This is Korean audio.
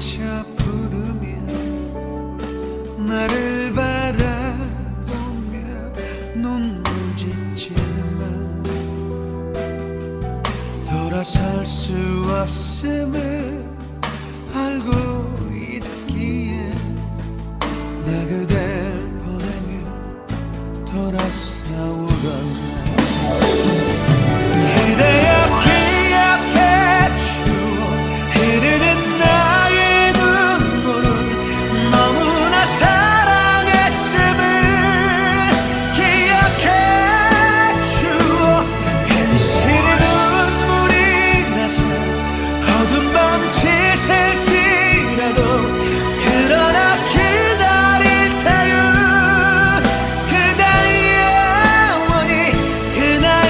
외쳐 부르며 나를 바라보며 눈물 짓지만 돌아설 수 없음을 알고 있기에 나 그댈 보내며 돌아서오거나